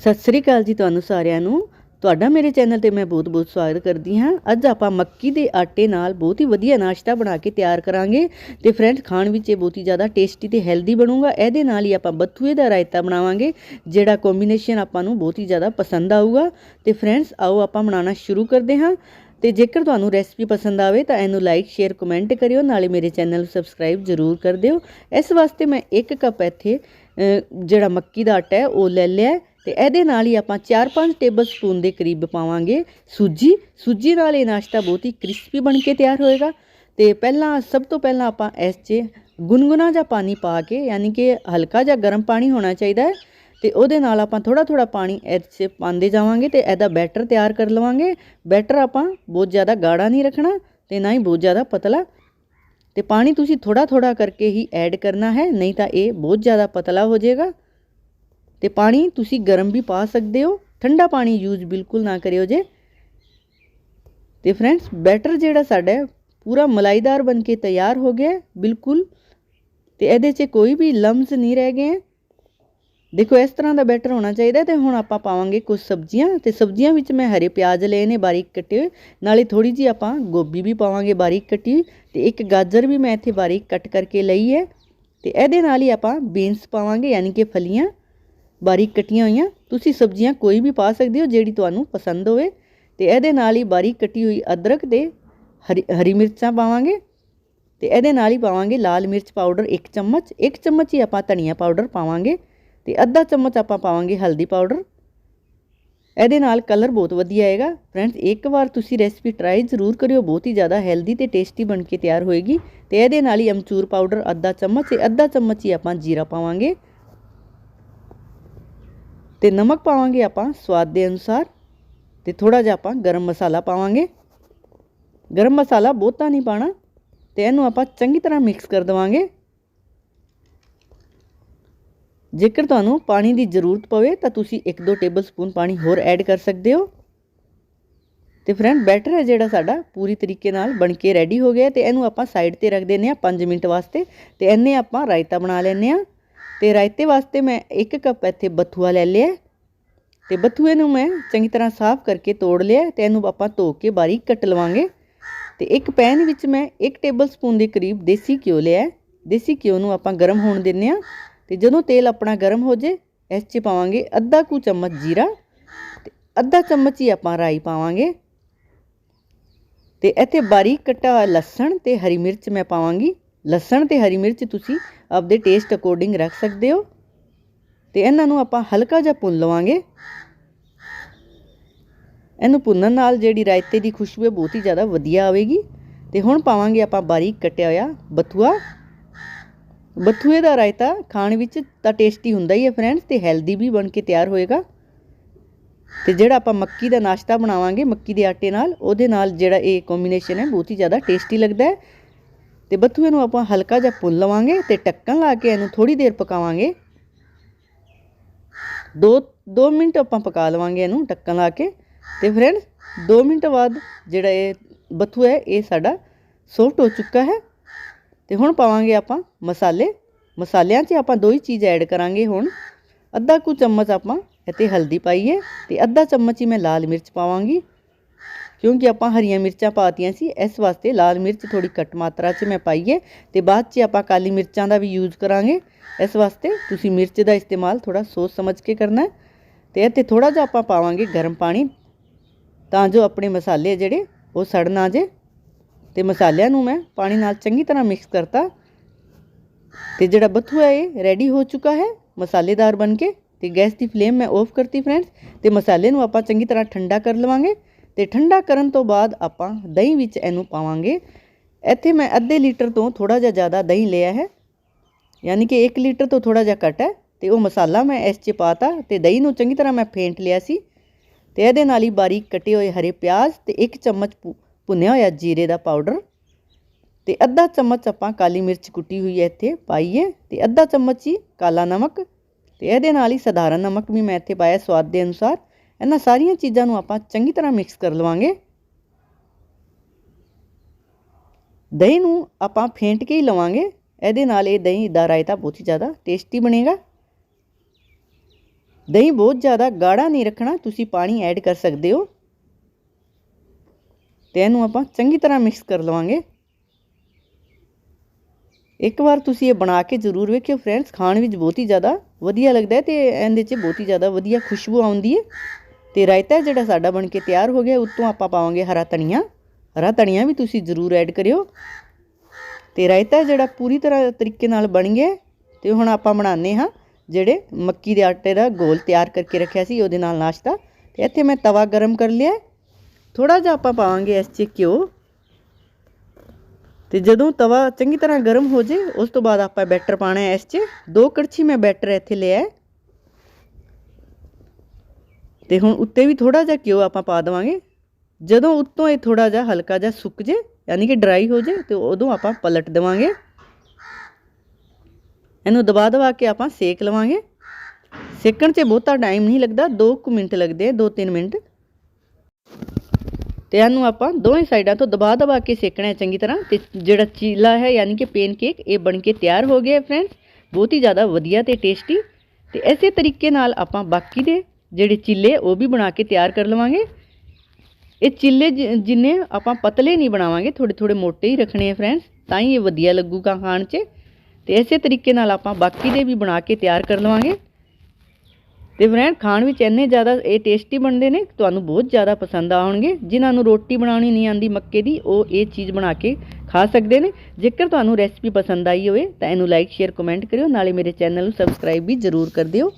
ਸਤਿ ਸ੍ਰੀ ਅਕਾਲ ਜੀ ਤੁਹਾਨੂੰ ਸਾਰਿਆਂ ਨੂੰ। ਤੁਹਾਡਾ ਮੇਰੇ ਚੈਨਲ ਤੇ ਮੈਂ ਬਹੁਤ-ਬਹੁਤ ਸਵਾਗਤ ਕਰਦੀ ਹਾਂ। ਅੱਜ ਆਪਾਂ ਮੱਕੀ ਦੇ ਆਟੇ ਨਾਲ ਬਹੁਤ ਹੀ ਵਧੀਆ ਨਾਸ਼ਤਾ ਬਣਾ ਕੇ ਤਿਆਰ ਕਰਾਂਗੇ। ਤੇ ਫਰੈਂਡਸ ਖਾਣ ਵਿੱਚ ਇਹ ਬਹੁਤ ਹੀ ਜ਼ਿਆਦਾ ਟੇਸਟੀ ਤੇ ਹੈਲਦੀ ਬਣੂਗਾ। ਇਹਦੇ ਨਾਲ ਹੀ ਆਪਾਂ ਬਥੂਏ ਦਾ ਰਾਇਤਾ ਬਣਾਵਾਂਗੇ, ਜਿਹੜਾ ਕੰਬੀਨੇਸ਼ਨ ਆਪਾਂ ਨੂੰ ਬਹੁਤ ਹੀ ਜ਼ਿਆਦਾ ਪਸੰਦ ਆਊਗਾ। ਤੇ ਫਰੈਂਡਸ, ਆਓ ਆਪਾਂ ਬਣਾਉਣਾ ਸ਼ੁਰੂ ਕਰਦੇ ਹਾਂ। ਤੇ ਜੇਕਰ ਤੁਹਾਨੂੰ ਰੈਸਪੀ ਪਸੰਦ ਆਵੇ ਤਾਂ ਇਹਨੂੰ ਲਾਈਕ ਸ਼ੇਅਰ ਕਮੈਂਟ ਕਰਿਓ। ਨਾਲੇ ਮੇਰੇ ਚੈਨਲ ਨੂੰ ਸਬਸਕ੍ਰਾਈਬ ਜ਼ਰੂਰ ਕਰ ਦਿਓ। ਇਸ ਵਾਸਤੇ ਮੈਂ 1 ਕੱਪ ਇੱਥੇ ਜਿਹੜਾ ਮੱਕੀ ਦਾ ਆਟਾ ਹੈ, ਉਹ ਲੈ ਲਿਆ ਤੇ ਇਹਦੇ ਨਾਲ ਹੀ ਆਪਾਂ 4-5 ਟੇਬਲ ਸਪੂਨ ਦੇ ਕਰੀਬ ਪਾਵਾਂਗੇ ਸੂਜੀ। ਸੂਜੀ ਨਾਲ ਇਹ ਨਾਸ਼ਤਾ ਬਹੁਤ ਹੀ ਕ੍ਰਿਸਪੀ ਬਣ ਕੇ ਤਿਆਰ ਹੋਏਗਾ। ਤੇ ਪਹਿਲਾਂ, ਸਭ ਤੋਂ ਪਹਿਲਾਂ ਆਪਾਂ ਇਸ 'ਚ ਗੁਨਗੁਨਾ ਜਿਹਾ ਪਾਣੀ ਪਾ ਕੇ, ਯਾਨੀ ਕਿ ਹਲਕਾ ਜਿਹਾ ਗਰਮ ਪਾਣੀ ਹੋਣਾ ਚਾਹੀਦਾ ਹੈ। ਤੇ ਉਹਦੇ ਨਾਲ ਆਪਾਂ ਥੋੜਾ ਥੋੜਾ ਪਾਣੀ ਇਹ 'ਚ ਪਾਉਂਦੇ ਜਾਵਾਂਗੇ ਤੇ ਇਹਦਾ ਬੈਟਰ ਤਿਆਰ ਕਰ ਲਵਾਂਗੇ। ਬੈਟਰ ਆਪਾਂ ਬਹੁਤ ਜ਼ਿਆਦਾ ਗਾੜਾ ਨਹੀਂ ਰੱਖਣਾ ਤੇ ਨਾ ਹੀ ਬਹੁਤ ਜ਼ਿਆਦਾ ਪਤਲਾ। ਤੇ ਪਾਣੀ ਤੁਸੀਂ ਥੋੜਾ ਥੋੜਾ ਕਰਕੇ ਹੀ ਐਡ ਕਰਨਾ ਹੈ, ਨਹੀਂ ਤਾਂ ਇਹ ਬਹੁਤ ਜ਼ਿਆਦਾ ਪਤਲਾ ਹੋ ਜਾਏਗਾ। ਤੇ ਪਾਣੀ ਤੁਸੀਂ ਗਰਮ ਵੀ ਪਾ ਸਕਦੇ ਹੋ, ਠੰਡਾ ਪਾਣੀ ਯੂਜ਼ ਬਿਲਕੁਲ ਨਾ ਕਰਿਓ ਜੇ। ਤੇ ਫਰੈਂਡਸ ਬੈਟਰ ਜਿਹੜਾ ਸਾਡਾ ਪੂਰਾ ਮਲਾਈਦਾਰ ਬਣ ਕੇ ਤਿਆਰ ਹੋ ਗਿਆ ਬਿਲਕੁਲ। ਤੇ ਇਹਦੇ 'ਚ ਕੋਈ ਵੀ ਲੰਮਸ ਨਹੀਂ ਰਹਿ ਗਏ। ਦੇਖੋ, ਇਸ ਤਰ੍ਹਾਂ ਦਾ ਬੈਟਰ ਹੋਣਾ ਚਾਹੀਦਾ ਹੈ ਤੇ ਹੁਣ ਆਪਾਂ ਪਾਵਾਂਗੇ ਕੁਝ ਸਬਜ਼ੀਆਂ। ਤੇ ਸਬਜ਼ੀਆਂ ਵਿੱਚ ਮੈਂ ਹਰੇ ਪਿਆਜ਼ ਲਏ ਨੇ, ਬਾਰੀਕ ਕੱਟੇ ਹੋਏ। ਨਾਲੇ ਥੋੜੀ ਜੀ ਆਪਾਂ ਗੋਭੀ ਵੀ ਪਾਵਾਂਗੇ ਬਾਰੀਕ ਕੱਟੀ ਹੋਈ। ਤੇ ਇੱਕ ਗਾਜਰ ਵੀ ਮੈਂ ਇੱਥੇ ਬਾਰੀਕ ਕੱਟ ਕਰਕੇ ਲਈ ਹੈ। ਤੇ ਇਹਦੇ ਨਾਲ ਹੀ ਆਪਾਂ ਬੀਨਸ ਪਾਵਾਂਗੇ, ਯਾਨੀ ਕਿ ਫਲੀਆਂ। ਬਾਰੀਕ ਕੱਟੀਆਂ ਹੋਈਆਂ, ਤੁਸੀਂ ਸਬਜ਼ੀਆਂ ਕੋਈ ਵੀ ਪਾ ਸਕਦੇ ਹੋ ਜਿਹੜੀ ਤੁਹਾਨੂੰ ਪਸੰਦ ਹੋਵੇ ਤੇ ਇਹਦੇ ਨਾਲ ਹੀ ਬਾਰੀਕ ਕੱਟੀ ਹੋਈ ਅਦਰਕ ਤੇ ਹਰੀ ਹਰੀ ਮਿਰਚਾਂ ਪਾਵਾਂਗੇ ਤੇ ਇਹਦੇ ਨਾਲ ਹੀ ਪਾਵਾਂਗੇ ਲਾਲ ਮਿਰਚ ਪਾਊਡਰ 1 ਚਮਚ 1 ਚਮਚ ਹੀ ਆਪਾਂ ਧਨੀਆ ਪਾਊਡਰ ਪਾਵਾਂਗੇ ਤੇ ਅੱਧਾ ਚਮਚ ਆਪਾਂ ਪਾਵਾਂਗੇ ਹਲਦੀ ਪਾਊਡਰ। ਇਹਦੇ ਨਾਲ ਕਲਰ ਬਹੁਤ ਵਧੀਆ ਆਏਗਾ। ਫਰੈਂਡਸ, ਇੱਕ ਵਾਰ ਤੁਸੀਂ ਰੈਸਪੀ ਟਰਾਈ ਜ਼ਰੂਰ ਕਰਿਓ, ਬਹੁਤ ਹੀ ਜ਼ਿਆਦਾ ਹੈਲਦੀ ਤੇ ਟੇਸਟੀ ਬਣ ਕੇ ਤਿਆਰ ਹੋਏਗੀ ਤੇ ਇਹਦੇ ਨਾਲ ਹੀ ਅਮਚੂਰ ਪਾਊਡਰ ਅੱਧਾ ਚਮਚ ਤੇ ਅੱਧਾ ਚਮਚ ਹੀ ਆਪਾਂ ਜੀਰਾ ਪਾਵਾਂਗੇ। ਤੇ ਨਮਕ ਪਾਵਾਂਗੇ ਆਪਾਂ ਸਵਾਦ ਦੇ ਅਨੁਸਾਰ ਤੇ ਥੋੜਾ ਜਿਹਾ ਆਪਾਂ ਗਰਮ ਮਸਾਲਾ ਪਾਵਾਂਗੇ। ਗਰਮ ਮਸਾਲਾ ਬਹੁਤਾ ਨਹੀਂ ਪਾਣਾ ਤੇ ਇਹਨੂੰ ਆਪਾਂ ਚੰਗੀ ਤਰ੍ਹਾਂ ਮਿਕਸ ਕਰ ਦਵਾਂਗੇ। ਜੇਕਰ ਤੁਹਾਨੂੰ ਪਾਣੀ ਦੀ ਜ਼ਰੂਰਤ ਪਵੇ ਤਾਂ ਤੁਸੀਂ 1-2 ਟੇਬਲ ਸਪੂਨ ਪਾਣੀ ਹੋਰ ਐਡ ਕਰ ਸਕਦੇ ਹੋ। ਤੇ ਫਰੈਂਡ ਬੈਟਰ ਹੈ ਜਿਹੜਾ ਸਾਡਾ, ਪੂਰੀ ਤਰੀਕੇ ਨਾਲ ਬਣ ਕੇ ਰੈਡੀ ਹੋ ਗਿਆ ਤੇ ਇਹਨੂੰ ਆਪਾਂ ਸਾਈਡ ਤੇ ਰੱਖ ਦਿੰਨੇ ਆ 5 ਮਿੰਟ ਵਾਸਤੇ ਤੇ ਇਹਨੇ ਆਪਾਂ ਰਾਇਤਾ ਬਣਾ ਲੈਨੇ ਆ ਤੇ ਰਾਇਤੇ ਵਾਸਤੇ ਮੈਂ 1 ਕੱਪ ਇੱਥੇ ਬਥੂਆ ਲੈ ਲਿਆ ਤੇ ਬਥੂਏ ਨੂੰ ਮੈਂ ਚੰਗੀ ਤਰ੍ਹਾਂ ਸਾਫ਼ ਕਰਕੇ ਤੋੜ ਲਿਆ ਤੇ ਇਹਨੂੰ ਆਪਾਂ ਧੋ ਕੇ ਬਾਰੀਕ ਕੱਟ ਲਵਾਂਗੇ। ਤੇ ਇੱਕ ਪੈਨ ਵਿੱਚ ਮੈਂ 1 ਟੇਬਲ ਸਪੂਨ ਦੇ ਕਰੀਬ ਦੇਸੀ ਘਿਓ ਲਿਆ ਦੇਸੀ ਘਿਓ ਨੂੰ ਆਪਾਂ ਗਰਮ ਹੋਣ ਦਿੰਨੇ ਆ ਤੇ ਜਦੋਂ ਤੇਲ ਆਪਣਾ ਗਰਮ ਹੋ ਜੇ ਇਸ 'ਚ ਪਾਵਾਂਗੇ ਅੱਧਾ ਕੁ ਚਮਚ ਜੀਰਾ ਤੇ ਅੱਧਾ ਚਮਚ ਹੀ ਆਪਾਂ ਰਾਈ ਪਾਵਾਂਗੇ। ਤੇ ਇੱਥੇ ਬਾਰੀਕ ਕੱਟਾ ਹੋਇਆ ਲਸਣ ਤੇ ਹਰੀ ਮਿਰਚ ਮੈਂ ਪਾਵਾਂਗੀ। ਲਸਣ ਤੇ ਹਰੀ ਮਿਰਚ ਤੁਸੀਂ ਆਪਦੇ ਟੇਸਟ ਅਕੋਰਡਿੰਗ ਰੱਖ ਸਕਦੇ ਹੋ। ਤੇ ਇਹਨਾਂ ਨੂੰ ਆਪਾਂ ਹਲਕਾ ਜਿਹਾ ਭੁੰਨ ਲਵਾਂਗੇ। ਇਹਨੂੰ ਭੁੰਨਣ ਨਾਲ ਜਿਹੜੀ ਰਾਇਤੇ ਦੀ ਖੁਸ਼ਬੂ ਹੈ, ਬਹੁਤ ਹੀ ਜ਼ਿਆਦਾ ਵਧੀਆ ਆਵੇਗੀ। ਤੇ ਹੁਣ ਪਾਵਾਂਗੇ ਆਪਾਂ ਬਾਰੀਕ ਕੱਟਿਆ ਹੋਇਆ ਬਥੂਆ। ਬਥੂਏ ਦਾ ਰਾਇਤਾ ਖਾਣ ਵਿੱਚ ਤਾਂ ਟੇਸਟੀ ਹੁੰਦਾ ਹੀ ਹੈ ਫਰੈਂਡਸ ਤੇ ਹੈਲਦੀ ਵੀ ਬਣ ਕੇ ਤਿਆਰ ਹੋਏਗਾ। ਤੇ ਜਿਹੜਾ ਆਪਾਂ ਮੱਕੀ ਦਾ ਨਾਸ਼ਤਾ ਬਣਾਵਾਂਗੇ, ਮੱਕੀ ਦੇ ਆਟੇ ਨਾਲ, ਉਹਦੇ ਨਾਲ ਜਿਹੜਾ ਇਹ ਕੰਬੀਨੇਸ਼ਨ ਹੈ, ਬਹੁਤ ਹੀ ਜ਼ਿਆਦਾ ਟੇਸਟੀ ਲੱਗਦਾ ਹੈ। ਤੇ ਬਥੂਏ ਨੂੰ ਆਪਾਂ ਹਲਕਾ ਜਿਹਾ ਭੁੰਨ ਲਵਾਂਗੇ ਤੇ ਟੱਕਣ ਲਾ ਕੇ ਇਹਨੂੰ ਥੋੜੀ ਦੇਰ ਪਕਾਵਾਂਗੇ। 2 2 ਮਿੰਟ ਆਪਾਂ ਪਕਾ ਲਵਾਂਗੇ ਇਹਨੂੰ ਟੱਕਣ ਲਾ ਕੇ ਤੇ ਫਰੈਂਡ 2 ਮਿੰਟ ਬਾਅਦ ਜਿਹੜਾ ਇਹ ਬਥੂਆ ਹੈ, ਇਹ ਸਾਡਾ ਸੌਫਟ ਹੋ ਚੁੱਕਾ ਹੈ। ਤੇ ਹੁਣ ਪਾਵਾਂਗੇ ਆਪਾਂ ਮਸਾਲੇ। ਮਸਾਲਿਆਂ 'ਚ ਆਪਾਂ ਦੋ ਹੀ ਚੀਜ਼ ਐਡ ਕਰਾਂਗੇ ਹੁਣ। ਅੱਧਾ ਕੁ ਚਮਚ ਆਪਾਂ ਇੱਥੇ ਹਲਦੀ ਪਾਈਏ ਤੇ ਅੱਧਾ ਚਮਚ ਹੀ ਮੈਂ ਲਾਲ ਮਿਰਚ ਪਾਵਾਂਗੀ। ਕਿਉਂਕਿ ਆਪਾਂ ਹਰੀਆਂ ਮਿਰਚਾਂ ਪਾਤੀਆਂ ਸੀ ਇਸ ਵਾਸਤੇ ਲਾਲ ਮਿਰਚ ਥੋੜੀ ਘੱਟ ਮਾਤਰਾ 'ਚ ਮੈਂ ਪਾਈਏ ਤੇ ਬਾਅਦ 'ਚ ਆਪਾਂ ਕਾਲੀ ਮਿਰਚਾਂ ਦਾ ਵੀ ਯੂਜ਼ ਕਰਾਂਗੇ ਇਸ ਵਾਸਤੇ ਤੁਸੀਂ ਮਿਰਚ ਦਾ ਇਸਤੇਮਾਲ ਥੋੜਾ ਸੋਚ ਸਮਝ ਕੇ ਕਰਨਾ ਹੈ ਤੇ ਇੱਥੇ ਥੋੜਾ ਜਿਹਾ ਆਪਾਂ ਪਾਵਾਂਗੇ ਗਰਮ ਪਾਣੀ ਤਾਂ ਜੋ ਆਪਣੇ ਮਸਾਲੇ ਜਿਹੜੇ ਉਹ ਸੜ ਨਾ ਜੇ ਤੇ ਮਸਾਲਿਆਂ ਨੂੰ ਮੈਂ ਪਾਣੀ ਨਾਲ ਚੰਗੀ ਤਰ੍ਹਾਂ ਮਿਕਸ ਕਰਤਾ ਤੇ ਜਿਹੜਾ ਬਥੂਆ ਹੈ ਰੈਡੀ ਹੋ ਚੁੱਕਾ ਹੈ ਮਸਾਲੇਦਾਰ ਬਣ ਕੇ ਤੇ ਗੈਸ ਦੀ ਫਲੇਮ ਮੈਂ ਆਫ ਕਰਤੀ ਫਰੈਂਡਸ ਤੇ ਮਸਾਲੇ ਨੂੰ ਆਪਾਂ ਚੰਗੀ ਤਰ੍ਹਾਂ ਠੰਡਾ ਕਰ ਲਵਾਂਗੇ ਤੇ ਠੰਡਾ ਕਰਨ ਤੋਂ ਬਾਅਦ ਆਪਾਂ ਦਹੀਂ ਵਿੱਚ ਇਹਨੂੰ ਪਾਵਾਂਗੇ। ਇੱਥੇ ਮੈਂ ਅੱਧੇ ਲੀਟਰ ਤੋਂ ਥੋੜਾ ਜਿਹਾ ਜ਼ਿਆਦਾ ਦਹੀਂ ਲਿਆ ਹੈ। ਯਾਨੀ ਕਿ 1 ਲੀਟਰ ਤੋਂ ਥੋੜਾ ਜਿਹਾ ਘੱਟ ਹੈ ਤੇ ਉਹ ਮਸਾਲਾ ਮੈਂ ਇਸ 'ਚ ਪਾਤਾ ਤੇ ਦਹੀਂ ਨੂੰ ਚੰਗੀ ਤਰ੍ਹਾਂ ਮੈਂ ਫੇਂਟ ਲਿਆ ਸੀ ਤੇ ਇਹਦੇ ਨਾਲ ਹੀ ਬਾਰੀਕ ਕੱਟੇ ਹੋਏ ਹਰੇ ਪਿਆਜ਼ ਤੇ 1 ਚਮਚ ਭੁ- ਭੁੰਨਿਆ ਹੋਇਆ ਜੀਰੇ ਦਾ ਪਾਊਡਰ। ਤੇ ਅੱਧਾ ਚਮਚ ਆਪਾਂ ਕਾਲੀ ਮਿਰਚ ਕੁੱਟੀ ਹੋਈ ਹੈ ਇੱਥੇ ਪਾਈਏ ਤੇ ਅੱਧਾ ਚਮਚ ਹੀ ਕਾਲਾ ਨਮਕ ਤੇ ਇਹਦੇ ਨਾਲ ਹੀ ਸਧਾਰਨ ਨਮਕ ਵੀ ਮੈਂ ਇੱਥੇ ਪਾਇਆ ਸਵਾਦ ਦੇ ਅਨੁਸਾਰ। ਇਹਨਾਂ ਸਾਰੀਆਂ ਚੀਜ਼ਾਂ ਨੂੰ ਆਪਾਂ ਚੰਗੀ ਤਰ੍ਹਾਂ ਮਿਕਸ ਕਰ ਲਵਾਂਗੇ। ਦਹੀਂ ਨੂੰ ਆਪਾਂ ਫੇਂਟ ਕੇ ਹੀ ਲਵਾਂਗੇ। ਇਹਦੇ ਨਾਲ ਇਹ ਦਹੀਂ ਦਾ ਰਾਇਤਾ ਬਹੁਤ ਹੀ ਜ਼ਿਆਦਾ ਟੇਸਟੀ ਬਣੇਗਾ। ਦਹੀਂ ਬਹੁਤ ਜ਼ਿਆਦਾ ਗਾੜਾ ਨਹੀਂ ਰੱਖਣਾ, ਤੁਸੀਂ ਪਾਣੀ ਐਡ ਕਰ ਸਕਦੇ ਹੋ। ਤੇ ਇਹਨੂੰ ਆਪਾਂ ਚੰਗੀ ਤਰ੍ਹਾਂ ਮਿਕਸ ਕਰ ਲਵਾਂਗੇ। ਇੱਕ ਵਾਰ ਤੁਸੀਂ ਇਹ ਬਣਾ ਕੇ ਜ਼ਰੂਰ ਵੇਖਿਓ ਫਰੈਂਡਸ, ਖਾਣ ਵਿੱਚ ਬਹੁਤ ਹੀ ਜ਼ਿਆਦਾ ਵਧੀਆ ਲੱਗਦਾ ਹੈ ਤੇ ਇਹਦੇ 'ਚ ਬਹੁਤ ਹੀ ਜ਼ਿਆਦਾ ਵਧੀਆ ਖੁਸ਼ਬੂ ਆਉਂਦੀ ਹੈ। ਤੇ ਰਾਇਤਾ ਜਿਹੜਾ ਸਾਡਾ ਬਣ ਕੇ ਤਿਆਰ ਹੋ ਗਿਆ, ਉੱਤੋਂ ਆਪਾਂ ਪਾਵਾਂਗੇ ਹਰਾ ਧਨੀਆ। ਹਰਾ ਧਨੀਆ ਵੀ ਤੁਸੀਂ ਜ਼ਰੂਰ ਐਡ ਕਰਿਓ। ਤੇ ਰਾਇਤਾ ਜਿਹੜਾ ਪੂਰੀ ਤਰ੍ਹਾਂ ਤਰੀਕੇ ਨਾਲ ਬਣ ਗਿਆ ਤੇ ਹੁਣ ਆਪਾਂ ਬਣਾਉਂਦੇ ਹਾਂ ਜਿਹੜੇ ਮੱਕੀ ਦੇ ਆਟੇ ਦਾ ਗੋਲ ਤਿਆਰ ਕਰਕੇ ਰੱਖਿਆ ਸੀ, ਉਹਦੇ ਨਾਲ ਨਾਸ਼ਤਾ। ਤੇ ਇੱਥੇ ਮੈਂ ਤਵਾ ਗਰਮ ਕਰ ਲਿਆ ਥੋੜਾ ਜਿਹਾ ਆਪਾਂ ਪਾਵਾਂਗੇ ਇਸ 'ਚ ਘਿਓ। ਤੇ ਜਦੋਂ ਤਵਾ ਚੰਗੀ ਤਰ੍ਹਾਂ ਗਰਮ ਹੋ ਜੇ ਉਸ ਤੋਂ ਬਾਅਦ ਆਪਾਂ ਬੈਟਰ ਪਾਣਾ ਇਸ 'ਚ। ਦੋ ਕੜਛੀ ਮੈਂ ਬੈਟਰ ਇੱਥੇ ਲਿਆ ਤੇ ਹੁਣ ਉੱਤੇ ਵੀ ਥੋੜਾ ਜਿਹਾ ਘਿਓ ਆਪਾਂ ਪਾ ਦੇਵਾਂਗੇ। ਜਦੋਂ ਉੱਤੋਂ ਇਹ ਥੋੜਾ ਜਿਹਾ ਹਲਕਾ ਜਿਹਾ ਸੁੱਕ ਜੇ, ਯਾਨੀ ਕਿ ਡਰਾਈ ਹੋ ਜੇ, ਤੇ ਉਦੋਂ ਆਪਾਂ ਪਲਟ ਦੇਵਾਂਗੇ। ਇਹਨੂੰ ਦਬਾ ਦਬਾ ਕੇ ਆਪਾਂ ਸੇਕ ਲਵਾਂਗੇ। ਸੇਕਣ 'ਚ ਬਹੁਤਾ ਟਾਈਮ ਨਹੀਂ ਲੱਗਦਾ 2 ਕੁ ਮਿੰਟ ਲੱਗਦੇ ਆ 2-3 ਮਿੰਟ। ਤੇ ਇਹਨੂੰ ਆਪਾਂ ਦੋਵੇਂ ਸਾਈਡਾਂ ਤੋਂ ਦਬਾ ਦਬਾ ਕੇ ਸੇਕਣਾ ਹੈ ਚੰਗੀ ਤਰ੍ਹਾਂ, ਤੇ ਜਿਹੜਾ ਚੀਲਾ ਹੈ, ਯਾਨੀ ਕਿ ਪੇਨ ਕੇਕ ਇਹ ਬਣ ਕੇ ਤਿਆਰ ਹੋ ਗਿਆ ਫਰੈਂਡਸ ਬਹੁਤ ਹੀ ਜ਼ਿਆਦਾ ਵਧੀਆ ਤੇ ਟੇਸਟੀ ਤੇ ਇਸੇ ਤਰੀਕੇ ਨਾਲ ਆਪਾਂ ਬਾਕੀ ਦੇ ਜਿਹੜੇ ਚਿੱਲੇ, ਉਹ ਵੀ ਬਣਾ ਕੇ ਤਿਆਰ ਕਰ ਲਵਾਂਗੇ। ਇਹ ਚਿੱਲੇ ਜਿ- ਜਿੰਨੇ ਆਪਾਂ ਪਤਲੇ ਨਹੀਂ ਬਣਾਵਾਂਗੇ ਥੋੜੇ ਥੋੜੇ ਮੋਟੇ ਹੀ ਰੱਖਣੇ ਆ ਫਰੈਂਡਸ ਤਾਂ ਹੀ ਇਹ ਵਧੀਆ ਲੱਗੂਗਾ ਖਾਣ 'ਚ। ਤੇ ਇਸੇ ਤਰੀਕੇ ਨਾਲ ਆਪਾਂ ਬਾਕੀ ਦੇ ਵੀ ਬਣਾ ਕੇ ਤਿਆਰ ਕਰ ਲਵਾਂਗੇ। ਤੇ ਫਰੈਂਡ ਖਾਣ ਵਿੱਚ ਇੰਨੇ ਜ਼ਿਆਦਾ ਇਹ ਟੇਸਟੀ ਬਣਦੇ ਨੇ, ਤੁਹਾਨੂੰ ਬਹੁਤ ਜ਼ਿਆਦਾ ਪਸੰਦ ਆਉਣਗੇ। ਜਿਨ੍ਹਾਂ ਨੂੰ ਰੋਟੀ ਬਣਾਉਣੀ ਨਹੀਂ ਆਂਦੀ ਮੱਕੇ ਦੀ, ਉਹ ਇਹ ਚੀਜ਼ ਬਣਾ ਕੇ ਖਾ ਸਕਦੇ ਨੇ। ਜੇਕਰ ਤੁਹਾਨੂੰ ਰੈਸਪੀ ਪਸੰਦ ਆਈ ਹੋਵੇ, ਤਾਂ ਇਹਨੂੰ ਲਾਈਕ ਸ਼ੇਅਰ ਕਮੈਂਟ ਕਰਿਓ। ਨਾਲੇ ਮੇਰੇ ਚੈਨਲ ਨੂੰ ਸਬਸਕ੍ਰਾਈਬ ਵੀ ਜ਼ਰੂਰ ਕਰ ਦਿਓ।